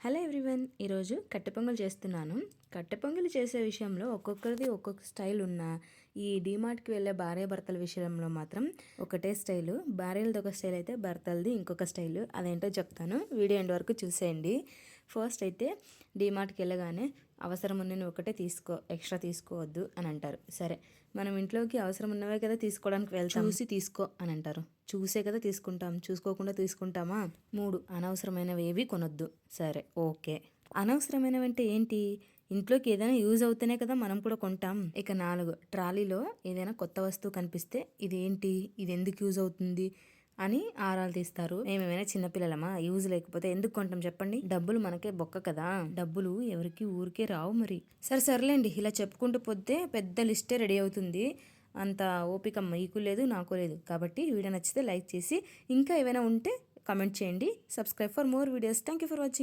Hello everyone ఈరోజు కట్టె పొంగల్ చేస్తున్నాను. కట్టె పొంగల్ చేసే విషయంలో ఒక్కొక్కరిది ఒక్కొక్క స్టైల్ ఉన్న ఈ డీమార్ట్కి వెళ్ళే భార్య భర్తల విషయంలో మాత్రం ఒకటే స్టైలు. భార్యలది ఒక స్టైల్ అయితే భర్తలది ఇంకొక స్టైలు. అదేంటో చెప్తాను. వీడియో ఎండ్ వరకు చూసేయండి. ఫస్ట్ అయితే డీమార్ట్కి వెళ్ళగానే అవసరం ఉన్నవి ఒకటే తీసుకో ఎక్స్ట్రా తీసుకోవద్దు అని అంటారు. సరే మనం ఇంట్లోకి అవసరం ఉన్నవే కదా తీసుకోవడానికి వెళ్తాం. చూసి తీసుకో అని అంటారు. చూసే కదా తీసుకుంటాం చూసుకోకుండా తీసుకుంటామా? మూడు అనవసరమైనవి ఏవి కొనొద్దు. సరే ఓకే. అనవసరమైనవి అంటే ఏంటి? ఇంట్లోకి ఏదైనా యూజ్ అవుతేనే కదా మనం కూడా కొంటాం. ఇక నాలుగు ట్రాలీలో ఏదైనా కొత్త వస్తువు కనిపిస్తే ఇదేంటి? ఇది ఎందుకు యూజ్ అవుతుంది? అని ఆరాలు తీస్తారు. మేమేమైనా చిన్నపిల్లలమా యూజ్ లేకపోతే ఎందుకు కొంటాం చెప్పండి? డబ్బులు మనకే బొక్క కదా? డబ్బులు ఎవరికి ఊరికే రావు మరి. సరే సర్లేండి. ఇలా చెప్పుకుంటూ పోతే పెద్ద లిస్టే రెడీ అవుతుంది. అంత ఓపిక మీకు లేదు నాకు లేదు. కాబట్టి వీడియో నచ్చితే లైక్ చేసి ఇంకా ఏమైనా ఉంటే కమెంట్ చేయండి. Subscribe for more videos. Thank you for watching.